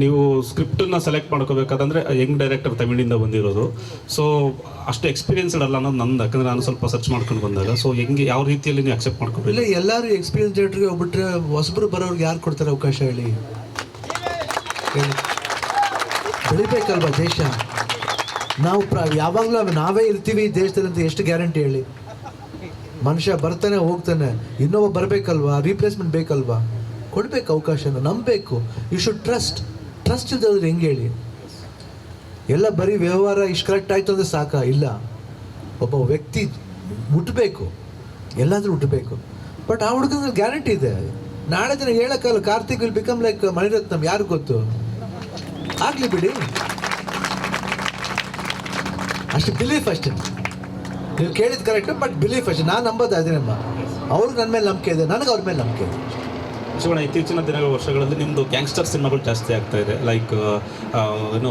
ನೀವು ಸ್ಕ್ರಿಪ್ಟನ್ನ ಸೆಲೆಕ್ಟ್ ಮಾಡ್ಕೋಬೇಕಾದಂದ್ರೆ ಯಂಗ್ ಡೈರೆಕ್ಟರ್ ತಮಿಳಿಂದ ಬಂದಿರೋದು ಸೊ ಅಷ್ಟು ಎಕ್ಸ್ಪೀರಿಯನ್ಸ್ಡ್ ಅಲ್ಲ ಅನ್ನೋದು ನಂದು ಯಾಕಂದ್ರೆ ನಾನು ಸ್ವಲ್ಪ ಸರ್ಚ್ ಮಾಡ್ಕೊಂಡು ಬಂದಾಗ ಸೊ ಹೆಂಗೆ ಯಾವ ರೀತಿಯಲ್ಲಿ ನೀವು ಅಕ್ಸೆಪ್ಟ್ ಮಾಡ್ಕೊಬೇಕು ಇಲ್ಲ ಎಲ್ಲರೂ ಎಕ್ಸ್ಪೀರಿಯನ್ಸ್ ಡೈರೆಕ್ಟರ್ಗೆ ಒಬ್ಬಟ್ರೆ ಹೊಸಬ್ರು ಬರೋರ್ಗೆ ಯಾರು ಕೊಡ್ತಾರೆ ಅವಕಾಶ ಹೇಳಿ ಬೆಳಿಬೇಕಲ್ವಾ ದೇಶ ನಾವು ಪ್ರ ಯಾವಾಗಲೂ ನಾವೇ ಇರ್ತೀವಿ ದೇಶದಲ್ಲಿ ಅಂತ ಎಷ್ಟು ಗ್ಯಾರಂಟಿ ಹೇಳಿ ಮನುಷ್ಯ ಬರ್ತಾನೆ ಹೋಗ್ತಾನೆ ಇನ್ನೊಬ್ಬ ಬರಬೇಕಲ್ವಾ ರೀಪ್ಲೇಸ್ಮೆಂಟ್ ಬೇಕಲ್ವಾ ಕೊಡಬೇಕು ಅವಕಾಶನ ನಂಬಬೇಕು ಯು ಶುಡ್ ಟ್ರಸ್ಟ್ ಟ್ರಸ್ಟ್ ಟ್ರಸ್ಟ್ದಾದ್ರೆ ಹೆಂಗೆ ಹೇಳಿ ಎಲ್ಲ ಬರೀ ವ್ಯವಹಾರ ಇಷ್ಟು ಕರೆಕ್ಟ್ ಆಯಿತು ಅಂದರೆ ಸಾಕ ಇಲ್ಲ ಒಬ್ಬ ವ್ಯಕ್ತಿ ಮುಟ್ಟಬೇಕು ಎಲ್ಲಾದರೂ ಹುಟ್ಟಬೇಕು ಬಟ್ ಆ ಹುಡುಗನ ಗ್ಯಾರಂಟಿ ಇದೆ ನಾಳೆ ದಿನ ಹೇಳೋಕ್ಕಲ್ಲ Karthik will become like Mani Ratnam ಯಾರು ಗೊತ್ತು ಆಗಲಿ ಬಿಡಿ ಅಷ್ಟು ಬಿಲೀಫ್ ಅಷ್ಟೇ ನೀವು ಕೇಳಿದ್ದು ಕರೆಕ್ಟ್ ಬಟ್ ಬಿಲೀಫ್ ಅಷ್ಟೆ ನಾನು ನಂಬೋದಾದ್ರೆ ಅವ್ರಿಗೆ ನನ್ನ ಮೇಲೆ ನಂಬಿಕೆ ಇದೆ ನನಗೆ ಅವ್ರ ಮೇಲೆ ನಂಬಿಕೆ ಇದೆ ಶಿವಣ್ಣ ಇತ್ತೀಚಿನ ದಿನಗಳ ವರ್ಷಗಳಲ್ಲಿ ನಿಮ್ಮದು ಗ್ಯಾಂಗ್ಸ್ಟರ್ ಸಿನಿಮಾಗಳು ಜಾಸ್ತಿ ಆಗ್ತಾ ಇದೆ ಲೈಕ್ ಏನು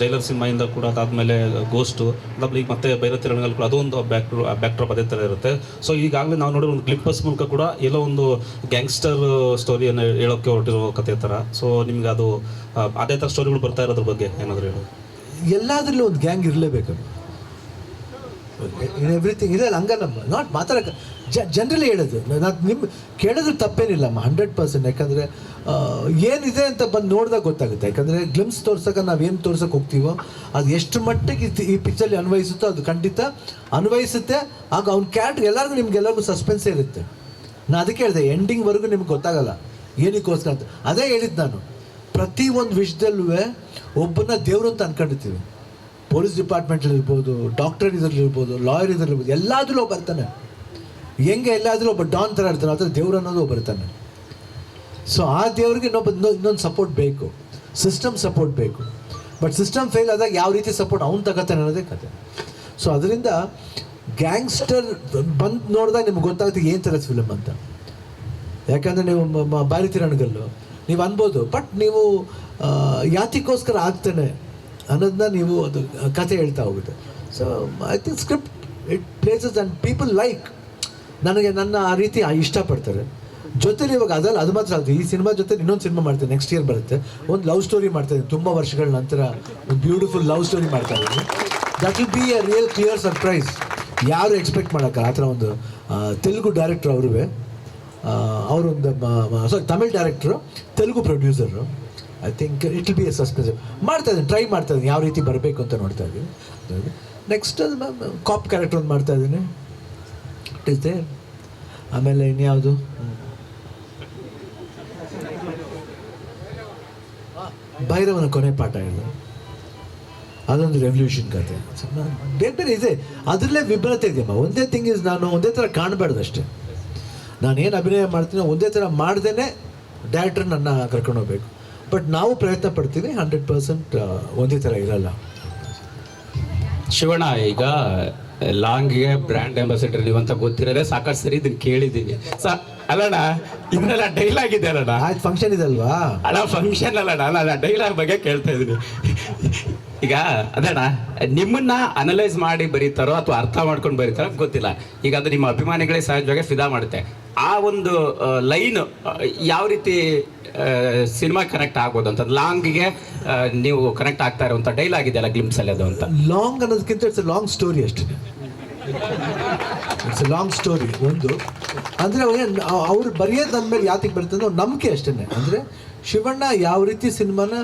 ಜೈಲರ್ ಸಿನಿಮಾಯಿಂದ ಕೂಡ ಅದಾದಮೇಲೆ ಗೋಸ್ಟು ಅದಾದ್ಮೇಲೆ ಈಗ ಮತ್ತೆ ಬೈರತಿ ರಣಗಳು ಕೂಡ ಅದೊಂದು ಬ್ಯಾಕ್ ಬ್ಯಾಕ್ಡ್ರಾಪ್ ಅದೇ ಥರ ಇರುತ್ತೆ ಸೊ ಈಗಾಗಲೇ ನಾವು ನೋಡಿರೋ ಒಂದು ಕ್ಲಿಪ್ಪರ್ಸ್ ಮೂಲಕ ಕೂಡ ಎಲ್ಲೋ ಒಂದು ಗ್ಯಾಂಗ್ಸ್ಟರ್ ಸ್ಟೋರಿಯನ್ನು ಹೇಳೋಕ್ಕೆ ಹೊರಟಿರೋ ಕಥೆ ಥರ ಸೊ ನಿಮ್ಗೆ ಅದು ಅದೇ ಥರ ಸ್ಟೋರಿಗಳು ಬರ್ತಾ ಇರೋದ್ರ ಬಗ್ಗೆ ಏನಾದರೂ ಹೇಳು ಎಲ್ಲಾದ್ರಲ್ಲೂ ಒಂದು ಗ್ಯಾಂಗ್ ಇರಲೇಬೇಕು ಇನ್ ಎವ್ರಿಥಿಂಗ್ ಇರಲ್ಲ ಹಂಗಲ್ಲ ನಾಟ್ ಮಾತಾಡಕ್ಕೆ ಜ ಜನರಲಿ ಹೇಳೋದು ನಾನು ನಿಮ್ಮ ಕೇಳಿದ್ರೆ ತಪ್ಪೇನಿಲ್ಲಮ್ಮ ಹಂಡ್ರೆಡ್ ಪರ್ಸೆಂಟ್ ಯಾಕಂದರೆ ಏನಿದೆ ಅಂತ ಬಂದು ನೋಡಿದಾಗ ಗೊತ್ತಾಗುತ್ತೆ ಯಾಕಂದರೆ ಗ್ಲಿಮ್ಸ್ ತೋರ್ಸೋಕೆ ಏನು ತೋರ್ಸೋಕೆ ಹೋಗ್ತೀವೋ ಅದು ಎಷ್ಟು ಮಟ್ಟಿಗೆ ಈ ಪಿಕ್ಚರಲ್ಲಿ ಅನ್ವಯಿಸುತ್ತೋ ಅದು ಖಂಡಿತ ಅನ್ವಯಿಸುತ್ತೆ ಆಗ ಅವ್ನ ಕ್ಯಾರೆಕ್ಟರ್ ಎಲ್ಲರಿಗೂ ನಿಮ್ಗೆಲ್ಲರಿಗೂ ಸಸ್ಪೆನ್ಸ್ ಇರುತ್ತೆ ನಾನು ಅದಕ್ಕೆ ಹೇಳಿದೆ ಎಂಡಿಂಗ್ವರೆಗೂ ನಿಮ್ಗೆ ಗೊತ್ತಾಗಲ್ಲ ಏನಕ್ಕೋಸ್ಕರ ಅಂತ ಅದೇ ಹೇಳಿದ್ದು ನಾನು ಪ್ರತಿ ಒಂದು ವಿಷಯದಲ್ಲೂ ಒಬ್ಬನ ದೇವರು ಅಂತ ಅನ್ಕೊಂಡಿರ್ತೀವಿ ಪೊಲೀಸ್ ಡಿಪಾರ್ಟ್ಮೆಂಟಲ್ಲಿ ಇರ್ಬೋದು ಡಾಕ್ಟರ್ ಇದರಲ್ಲಿರ್ಬೋದು ಲಾಯರ್ ಇದರಲ್ಲಿರ್ಬೋದು ಎಲ್ಲಾದರೂ ಬರ್ತಾನೆ ಹೆಂಗೆ ಎಲ್ಲಾದರೂ ಒಬ್ಬ ಡಾನ್ ಥರ ಇರ್ತಾನೆ ಆ ಥರ ದೇವ್ರು ಅನ್ನೋದು ಒಬ್ಬ ಇರ್ತಾನೆ ಸೊ ಆ ದೇವ್ರಿಗೆ ಇನ್ನೊಬ್ಬ ಇನ್ನೊಂದು ಸಪೋರ್ಟ್ ಬೇಕು ಸಿಸ್ಟಮ್ ಸಪೋರ್ಟ್ ಬೇಕು ಬಟ್ ಸಿಸ್ಟಮ್ ಫೇಲ್ ಆದಾಗ ಯಾವ ರೀತಿ ಸಪೋರ್ಟ್ ಅವ್ನು ತಗೋತಾನೆ ಅನ್ನೋದೇ ಕತೆ ಸೊ ಅದರಿಂದ ಗ್ಯಾಂಗ್ಸ್ಟರ್ ಬಂದು ನೋಡಿದಾಗ ನಿಮ್ಗೆ ಗೊತ್ತಾಗುತ್ತೆ ಏನು ಥರ ಫಿಲಮ್ ಅಂತ ಯಾಕಂದರೆ ನೀವು ಬಾರಿ ರಣಗಲ್ಲು ನೀವು ಅನ್ಬೋದು ಬಟ್ ನೀವು ಯಾತಿಗೋಸ್ಕರ ಆಗ್ತಾನೆ ಅನ್ನೋದನ್ನ ನೀವು ಅದು ಕಥೆ ಹೇಳ್ತಾ ಹೋಗುತ್ತೆ so I think script it places and people like ನನಗೆ ನನ್ನ ಆ ರೀತಿ ಇಷ್ಟಪಡ್ತಾರೆ ಜೊತೆಲಿ ಇವಾಗ ಅದಲ್ಲ ಅದು ಮಾತ್ರ ಅದು ಈ ಸಿನಿಮಾ ಜೊತೆ ಇನ್ನೊಂದು ಸಿನಿಮಾ ಮಾಡ್ತೀನಿ ನೆಕ್ಸ್ಟ್ ಇಯರ್ ಬರುತ್ತೆ ಒಂದು ಲವ್ ಸ್ಟೋರಿ ಮಾಡ್ತಾ ಇದ್ದೀನಿ ತುಂಬ ವರ್ಷಗಳ ನಂತರ ಒಂದು ಬ್ಯೂಟಿಫುಲ್ ಲವ್ ಸ್ಟೋರಿ ಮಾಡ್ತಾ ಇದ್ದೀನಿ that will be a real clear surprise ಯಾರು ಎಕ್ಸ್ಪೆಕ್ಟ್ ಮಾಡೋಕ್ಕಲ್ಲ ಆ ಥರ ಒಂದು ತೆಲುಗು ಡೈರೆಕ್ಟ್ರು ಅವರುವೆ ಅವರೊಂದು sorry Tamil director Telugu producer I think it will be a suspense ಮಾಡ್ತಾ ಇದ್ದೀನಿ ಟ್ರೈ ಮಾಡ್ತಾ ಇದ್ದೀನಿ ಯಾವ ರೀತಿ ಬರಬೇಕು ಅಂತ ನೋಡ್ತಾ ಇದ್ದೀನಿ ನೆಕ್ಸ್ಟ್ ಅದು ಕಾಪ್ ಕ್ಯಾರೆಕ್ಟ್ರ್ ಒಂದು ಮಾಡ್ತಾ ಇದ್ದೀನಿ ಇಟ್ ಇಸ್ ದೇರ್ ಆಮೇಲೆ ಇನ್ಯಾವುದು ಭೈರವನ ಕೊನೆ ಪಾಠ ಹೇಳು ಅದೊಂದು ರೆವಲ್ಯೂಷನ್ ಕತೆ ಬೇರೆ ಬೇರೆ ಇದೆ ಅದರಲ್ಲೇ ವಿಭಿನ್ನತೆ ಇದೆಯಮ್ಮ ಒಂದೇ ಥಿಂಗ್ ಇಸ್ ನಾನು ಒಂದೇ ಥರ ಅಷ್ಟೇ ನಾನು ಏನು ಅಭಿನಯ ಮಾಡ್ತೀನೋ ಒಂದೇ ಥರ ಮಾಡ್ದೇ ಡೈರೆಕ್ಟರ್ ನನ್ನ ಕರ್ಕೊಂಡು ಹೋಗ್ಬೇಕು ಬಟ್ ನಾವು ಪ್ರಯತ್ನ ಪಡ್ತೀವಿ ಹಂಡ್ರೆಡ್ ಪರ್ಸೆಂಟ್ ಒಂದೇ ಥರ ಇರಲ್ಲ ಶಿವಣ್ಣ ಈಗ ಲಾಂಗ್ಗೆ ಬ್ರ್ಯಾಂಡ್ ಅಂಬಾಸಿಡರ್ ನೀವು ಅಂತ ಗೊತ್ತಿರೋದೆ ಸಾಕಷ್ಟು ಸರಿ ಇದನ್ನ ಕೇಳಿದ್ದೀನಿ ಸಾ ಅಲ್ಲಣ್ಣ ಇದನ್ನೆಲ್ಲ ಡೈಲಾಗ್ ಇದೆ ಅಲ್ಲಣ್ಣ ಫಂಕ್ಷನ್ ಫಂಕ್ಷನ್ ಇದಲ್ವಾ ಅಲ್ಲ ಫಂಕ್ಷನ್ ಅಲ್ಲಣ್ಣ ಅಲ್ಲ ಡೈಲಾಗ್ ಬಗ್ಗೆ ಕೇಳ್ತಾ ಇದ್ದೀನಿ ಈಗ ಅದಣ್ಣ ನಿಮ್ಮನ್ನ ಅನಲೈಸ್ ಮಾಡಿ ಬರೀತಾರೋ ಅಥವಾ ಅರ್ಥ ಮಾಡ್ಕೊಂಡು ಬರೀತಾರೋ ಗೊತ್ತಿಲ್ಲ ಈಗ ಅದು ನಿಮ್ಮ ಅಭಿಮಾನಿಗಳೇ ಸಹಜವಾಗಿ ಫಿದಾ ಮಾಡುತ್ತೆ ಆ ಒಂದು ಲೈನ್ ಯಾವ ರೀತಿ ಸಿನಿಮಾ ಕನೆಕ್ಟ್ ಆಗ್ಬೋದು ಅಂತ ಲಾಂಗ್ಗೆ ನೀವು ಕನೆಕ್ಟ್ ಆಗ್ತಾ ಇರುವಂಥ ಡೈಲಾಗ್ ಅಲ್ಲ ಗ್ಲಿಮ್ಸ್ ಅಲ್ಲಿ ಅದು ಅಂತ ಲಾಂಗ್ ಅನ್ನೋದಕ್ಕಿಂತ ಇಟ್ಸ್ ಲಾಂಗ್ ಸ್ಟೋರಿ ಅಷ್ಟೇ ಇಟ್ಸ್ ಲಾಂಗ್ ಸ್ಟೋರಿ ಒಂದು ಅಂದ್ರೆ ಅವ್ರು ಬರೆಯೋದು ಯಾತಿಗೆ ಬರ್ತದೆ ನಂಬಿಕೆ ಅಷ್ಟೇನೆ ಅಂದ್ರೆ ಶಿವಣ್ಣ ಯಾವ ರೀತಿ ಸಿನಿಮಾನ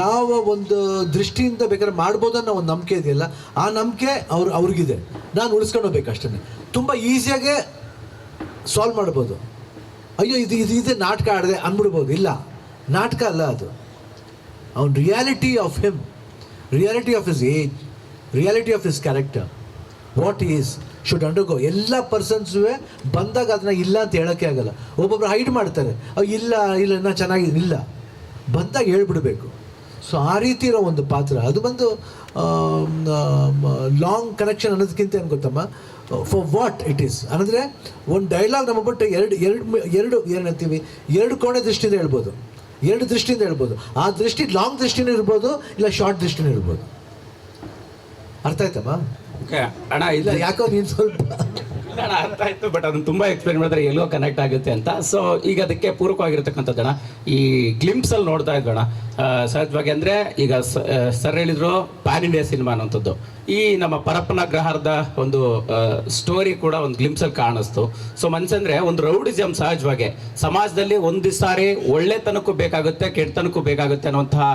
ಯಾವ ಒಂದು ದೃಷ್ಟಿಯಿಂದ ಬೇಕಾದ್ರೆ ಮಾಡ್ಬೋದು ಅನ್ನೋ ಒಂದು ನಂಬಿಕೆ ಇದೆಯಲ್ಲ ಆ ನಂಬಿಕೆ ಅವ್ರು ಅವ್ರಿಗಿದೆ ನಾನು ಉಳಿಸ್ಕೊಂಡು ಹೋಗ್ಬೇಕು ಅಷ್ಟೇ ತುಂಬ ಈಸಿಯಾಗೆ ಸಾಲ್ವ್ ಮಾಡ್ಬೋದು ಅಯ್ಯೋ ಇದು ಇದು ಇದೆ ನಾಟಕ ಆಡಿದೆ ಅಂದ್ಬಿಡ್ಬೋದು ಇಲ್ಲ ನಾಟಕ ಅಲ್ಲ ಅದು ಅವ್ನು reality of him reality of his age reality of his character what is should go ಎಲ್ಲ ಪರ್ಸನ್ಸುವೆ ಬಂದಾಗ ಅದನ್ನ ಇಲ್ಲ ಅಂತ ಹೇಳೋಕ್ಕೆ ಆಗಲ್ಲ ಒಬ್ಬೊಬ್ರು ಹೈಡ್ ಮಾಡ್ತಾರೆ ಅವು ಇಲ್ಲ ಇಲ್ಲ ಇನ್ನೂ ಚೆನ್ನಾಗಿ ಇಲ್ಲ ಬಂದಾಗ ಹೇಳ್ಬಿಡ್ಬೇಕು ಸೊ ಆ ರೀತಿ ಇರೋ ಒಂದು ಪಾತ್ರ ಅದು ಬಂದು ಲಾಂಗ್ ಕನೆಕ್ಷನ್ ಅನ್ನೋದಕ್ಕಿಂತ ಏನು ಗೊತ್ತಮ್ಮ ಫಾರ್ ವಾಟ್ ಇಟ್ ಈಸ್ ಅಂದರೆ ಒಂದು ಡೈಲಾಗ್ ನಮ್ಮ ಬಿಟ್ಟು ಎರಡು ಎರಡು ಎರಡು ಹೇಳ್ತೀವಿ ಎರಡು ಕೋಣೆ ದೃಷ್ಟಿಯಿಂದ ಹೇಳ್ಬೋದು ಎರಡು ದೃಷ್ಟಿಯಿಂದ ಹೇಳ್ಬೋದು ಆ ದೃಷ್ಟಿ ಲಾಂಗ್ ದೃಷ್ಟಿನೂ ಇರ್ಬೋದು ಇಲ್ಲ ಶಾರ್ಟ್ ದೃಷ್ಟಿನೂ ಇರ್ಬೋದು ಅರ್ಥ ಆಯ್ತಮ್ಮ ಇಲ್ಲ ಯಾಕೋ ನೀನು ಸ್ವಲ್ಪ ಕಾರಣ ಅಂತ ಆಯ್ತು ಬಟ್ ಅದನ್ನ ತುಂಬಾ ಎಕ್ಸ್ಪ್ಲೇನ್ ಮಾಡಿದ್ರೆ ಎಲ್ಲೋ ಕನೆಕ್ಟ್ ಆಗುತ್ತೆ ಅಂತ ಸೊ ಈಗ ಅದಕ್ಕೆ ಪೂರಕವಾಗಿರ್ತಕ್ಕಂಥದ್ದಣ ಈ ಅಲ್ಲಿ ನೋಡ್ತಾ ಇದ್ದೋಣ ಸಹಜವಾಗಿ ಅಂದ್ರೆ ಈಗ ಸರ್ ಹೇಳಿದ್ರು ಪ್ಯಾನ್ ಇಂಡಿಯಾ ಸಿನಿಮಾ ಅನ್ನೋಂಥದ್ದು ಈ ನಮ್ಮ ಪರಪ್ಪನ ಗ್ರಹಾರದ ಒಂದು ಸ್ಟೋರಿ ಕೂಡ ಒಂದು ಗ್ಲಿಂಪ್ಸ್ ಅಲ್ಲಿ ಕಾಣಿಸ್ತು ಸೊ ಮನ್ಸಂದ್ರೆ ಒಂದು ರೌಡಿಸಮ್ ಸಹಜವಾಗಿ ಸಮಾಜದಲ್ಲಿ ಒಂದು ಸಾರಿ ಒಳ್ಳೆತನಕ್ಕೂ ಬೇಕಾಗುತ್ತೆ ಕೆಟ್ಟತನಕ್ಕೂ ಬೇಕಾಗುತ್ತೆ ಅನ್ನುವಂತಹ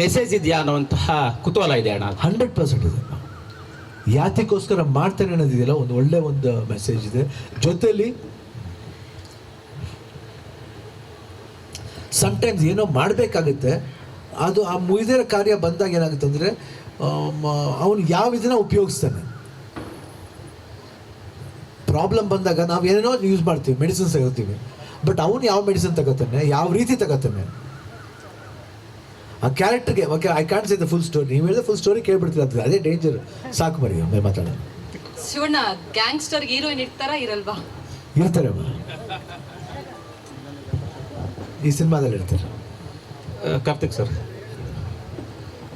ಮೆಸೇಜ್ ಇದೆಯಾ ಅನ್ನುವಂತಹ ಕುತೂಹಲ ಇದೆ ಅಣ್ಣ ಹಂಡ್ರೆಡ್ ಪರ್ಸೆಂಟ್ ಇದೆ ಯಾತಿಗೋಸ್ಕರ ಮಾಡ್ತಾನೆ ಅನ್ನೋದಿದೆಯಲ್ಲ ಒಂದು ಒಳ್ಳೆ ಒಂದು ಮೆಸೇಜ್ ಇದೆ ಜೊತೆಯಲ್ಲಿ ಸಮ್ಟೈಮ್ಸ್ ಏನೋ ಮಾಡಬೇಕಾಗುತ್ತೆ ಅದು ಆ ಮುಗಿದಿರ ಕಾರ್ಯ ಬಂದಾಗ ಏನಾಗುತ್ತೆ ಅಂದರೆ ಅವನು ಯಾವ ಇದನ್ನ ಉಪಯೋಗಿಸ್ತಾನೆ ಪ್ರಾಬ್ಲಮ್ ಬಂದಾಗ ನಾವು ಏನೇನೋ ಯೂಸ್ ಮಾಡ್ತೀವಿ ಮೆಡಿಸಿನ್ಸ್ ತಗೋತೀವಿ ಬಟ್ ಅವನು ಯಾವ ಮೆಡಿಸಿನ್ ತಗೋತಾನೆ ಯಾವ ರೀತಿ ತಗೋತಾನೆ ಆ ಕ್ಯಾರೆಕ್ಟರ್ಗೆ okay I can say the full story ನೀವು ಹೇಳಿದ ಫುಲ್ ಸ್ಟೋರಿ ಕೇಳ್ಬಿಡ್ತೀರ ಅದು ಅದೇ ಡೇಂಜರ್ ಸಾಕು ಮರಿ ಒಮ್ಮೆ ಮಾತಾಡೋಣ ಶಿವಣ್ಣ ಗ್ಯಾಂಗ್ಸ್ಟರ್ ಹೀರೋಯಿನ್ ಇರ್ತಾರ ಇರಲ್ವಾ ಇರ್ತಾರೆ ಅಮ್ಮ ಈ ಸಿನಿಮಾದಲ್ಲಿ ಇರ್ತಾರೆ Karthik sir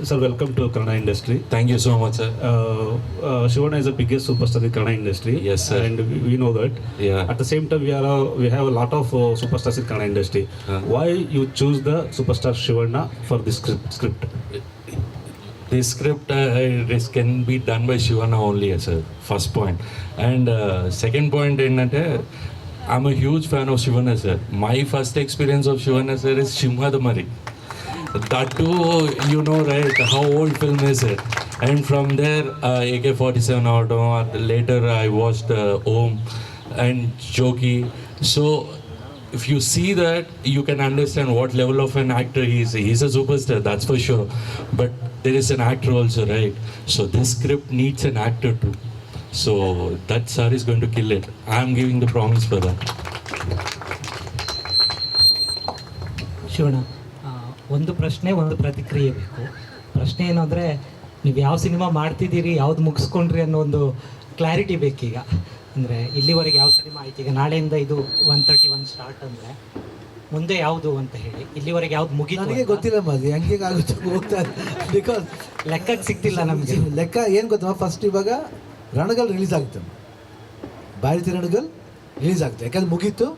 Sir, welcome to Kannada industry. Thank you so much, sir. Uh, uh, Shivana is the biggest superstar in Kannada industry. Yes, sir. And we know that. Yeah. At the same time, we uh, have a lot of superstars in Kannada industry. Why you choose the superstar Shivana for this script? This script this can be done by Shivana only, sir. First point. And second point, I'm a huge fan of Shivana, sir. My first experience of Shivana, sir, is Simhadamari that too, you know, right, how old film is it? And from there, uh, AK-47 Auto. Uh, later I watched uh, Om and Jogi. So if you see that, you can understand what level of an actor he is. He's a superstar, that's for sure. But there is an actor also, right? So this script needs an actor too. So that sir is going to kill it. I'm giving the promise for that. Shona. Sure ಒಂದು ಪ್ರಶ್ನೆ ಒಂದು ಪ್ರತಿಕ್ರಿಯೆ ಬೇಕು ಪ್ರಶ್ನೆ ಏನು ಅಂದರೆ ನೀವು ಯಾವ ಸಿನಿಮಾ ಮಾಡ್ತಿದ್ದೀರಿ ಯಾವ್ದು ಮುಗಿಸ್ಕೊಂಡ್ರಿ ಅನ್ನೋ ಒಂದು ಕ್ಲಾರಿಟಿ ಬೇಕೀಗ ಅಂದರೆ ಇಲ್ಲಿವರೆಗೆ ಯಾವ ಸಿನಿಮಾ ಆಯ್ತು ಈಗ ನಾಳೆಯಿಂದ ಇದು ಒನ್ ತರ್ಟಿ ಒನ್ ಸ್ಟಾರ್ಟ್ ಅಂದರೆ ಮುಂದೆ ಯಾವುದು ಅಂತ ಹೇಳಿ ಇಲ್ಲಿವರೆಗೆ ಯಾವ್ದು ಮುಗಿ ನನಗೆ ಗೊತ್ತಿಲ್ಲ ಮದಿ ಹೆಂಗೆ ಆಗುತ್ತೆ ಹೋಗ್ತಾ ಬಿಕಾಸ್ ಲೆಕ್ಕಕ್ಕೆ ಸಿಕ್ತಿಲ್ಲ ನಮಗೆ ಲೆಕ್ಕ ಏನು ಗೊತ್ತ ಫಸ್ಟ್ ಇವಾಗ ರಣಗಲ್ ರಿಲೀಸ್ ಆಗುತ್ತೆ ಭಾರತಿ ರಣಗಲ್ ರಿಲೀಸ್ ಆಗುತ್ತೆ ಯಾಕಂದ್ರೆ ಮುಗೀತು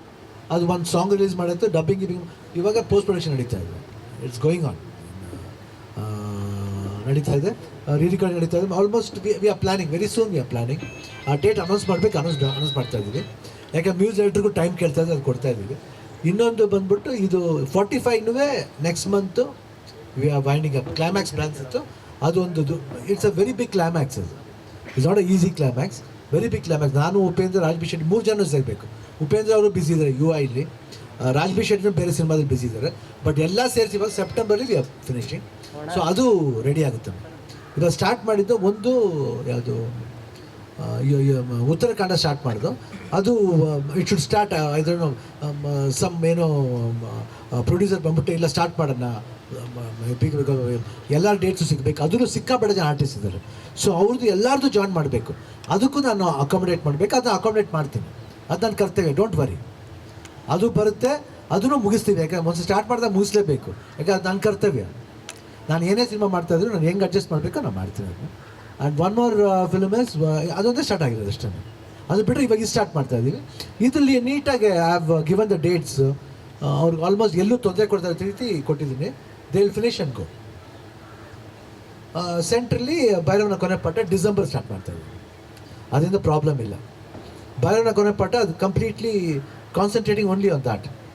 ಅದು ಒಂದು ಸಾಂಗ್ ರಿಲೀಸ್ ಮಾಡುತ್ತೆ ಡಬ್ಬಿಂಗ್ ಇವಾಗ ಪೋಸ್ಟ್ ಪ್ರೊಡಕ್ಷನ್ ನಡೀತಾ ಇದೆ ಇಟ್ಸ್ ಗೋಯಿಂಗ್ ಆನ್ ನಡೀತಾ ಇದೆ uh, ರೀರಿಕಾರ್ಡ್ ನಡೀತಾ ಇದೆ almost we are planning very soon we are planning ಆ ಡೇಟ್ ಅನೌನ್ಸ್ ಮಾಡಬೇಕು ಅನೌನ್ಸ್ ಅನೌನ್ಸ್ ಮಾಡ್ತಾ ಇದ್ದೀವಿ ಯಾಕೆ ಮ್ಯೂಸ್ ಎಲ್ರಿಗೂ ಟೈಮ್ ಕೇಳ್ತಾ ಇದ್ದೆ ಅದು ಕೊಡ್ತಾ ಇದ್ದೀವಿ ಇನ್ನೊಂದು ಬಂದ್ಬಿಟ್ಟು ಇದು forty ಫೈವ್ನೂ next month we are winding up climax dance ಇತ್ತು ಅದು ಒಂದು it's a very big climax ಅದು it's not a easy climax very big climax ನಾನು ಉಪೇಂದ್ರ ರಾಜ್ ಮೂರು ಜನ ಸೇರಬೇಕು ಉಪೇಂದ್ರ ಅವರು ಬ್ಯುಸಿ ಇದ್ದಾರೆ ಯು ಇಲ್ಲಿ ರಾಜ್ಬಿ ಶೆಟ್ಟಿ ಬೇರೆ ಸಿನಿಮಾದಲ್ಲಿ ಬ್ಯುಸಿ ಇದ್ದಾರೆ ಬಟ್ ಎಲ್ಲ ಸೇರಿಸಿ ಇವಾಗ ಸೆಪ್ಟೆಂಬರಲ್ಲಿ ವಿ ಫಿನಿಶಿಂಗ್ ಸೊ ಅದು ರೆಡಿ ಆಗುತ್ತೆ ಇದು ಸ್ಟಾರ್ಟ್ ಮಾಡಿದ್ದು ಒಂದು ಯಾವುದು ಉತ್ತರಾಖಂಡ ಸ್ಟಾರ್ಟ್ ಮಾಡೋದು ಅದು ಇಟ್ ಶುಡ್ ಸ್ಟಾರ್ಟ್ ಇದ್ರೂ ಸಮ್ ಏನು ಪ್ರೊಡ್ಯೂಸರ್ ಬಂದ್ಬಿಟ್ಟು ಇಲ್ಲ ಸ್ಟಾರ್ಟ್ ಮಾಡೋಣ ಎಲ್ಲ ಡೇಟ್ಸು ಸಿಗಬೇಕು ಅದನ್ನು ಸಿಕ್ಕಾಪಟ್ಟೆ ಜನ ಆರ್ಟಿಸ್ಟ್ ಇದ್ದಾರೆ ಸೊ ಅವ್ರದ್ದು ಎಲ್ಲರದ್ದು ಜಾಯ್ನ್ ಮಾಡಬೇಕು ಅದಕ್ಕೂ ನಾನು ಅಕಾಮಿಡೇಟ್ ಮಾಡಬೇಕು ಅದನ್ನ ಅಕಾಮಿಡೇಟ್ ಮಾಡ್ತೀನಿ ಅದು ನನ್ನ ಕರ್ತವ್ಯ ಡೋಂಟ್ ವರಿ ಅದು ಬರುತ್ತೆ ಅದನ್ನು ಮುಗಿಸ್ತೀವಿ ಯಾಕಂದ್ರೆ ಒಂದು ಸ್ಟಾರ್ಟ್ ಮಾಡಿದಾಗ ಮುಗಿಸ್ಲೇಬೇಕು ಯಾಕಂದ್ರೆ ಅದು ನನ್ನ ಕರ್ತವ್ಯ ನಾನು ಏನೇ ಸಿನಿಮಾ ಮಾಡ್ತಾಯಿದ್ರು ನಾನು ಹೆಂಗೆ ಅಡ್ಜಸ್ಟ್ ಮಾಡಬೇಕು ನಾನು ಮಾಡ್ತೀನಿ ಅದನ್ನು and one more film is ಅದೊಂದೇ ಸ್ಟಾರ್ಟ್ ಆಗಿರೋದು ಅಷ್ಟೇ ಅದು ಬಿಟ್ಟರೆ ಇವಾಗ ಸ್ಟಾರ್ಟ್ ಮಾಡ್ತಾ ಇದ್ದೀವಿ ಇದರಲ್ಲಿ ನೀಟಾಗಿ I have given the dates ಅವ್ರಿಗೆ ಆಲ್ಮೋಸ್ಟ್ ಎಲ್ಲೂ ತೊಂದರೆ ಕೊಡ್ತಾರೆ ರೀತಿ ಕೊಟ್ಟಿದ್ದೀನಿ ದೇ ವಿಲ್ ಫಿನಿಶ್ ಗೋ ಸೆಂಟ್ರಲ್ಲಿ ಬೈರವನ ಕೊನೆ ಪಟ್ಟ ಡಿಸೆಂಬರ್ ಸ್ಟಾರ್ಟ್ ಮಾಡ್ತಾ ಇದ್ದೀವಿ ಅದರಿಂದ ಪ್ರಾಬ್ಲಮ್ ಇಲ್ಲ Byrona Konapata is completely concentrating only on that.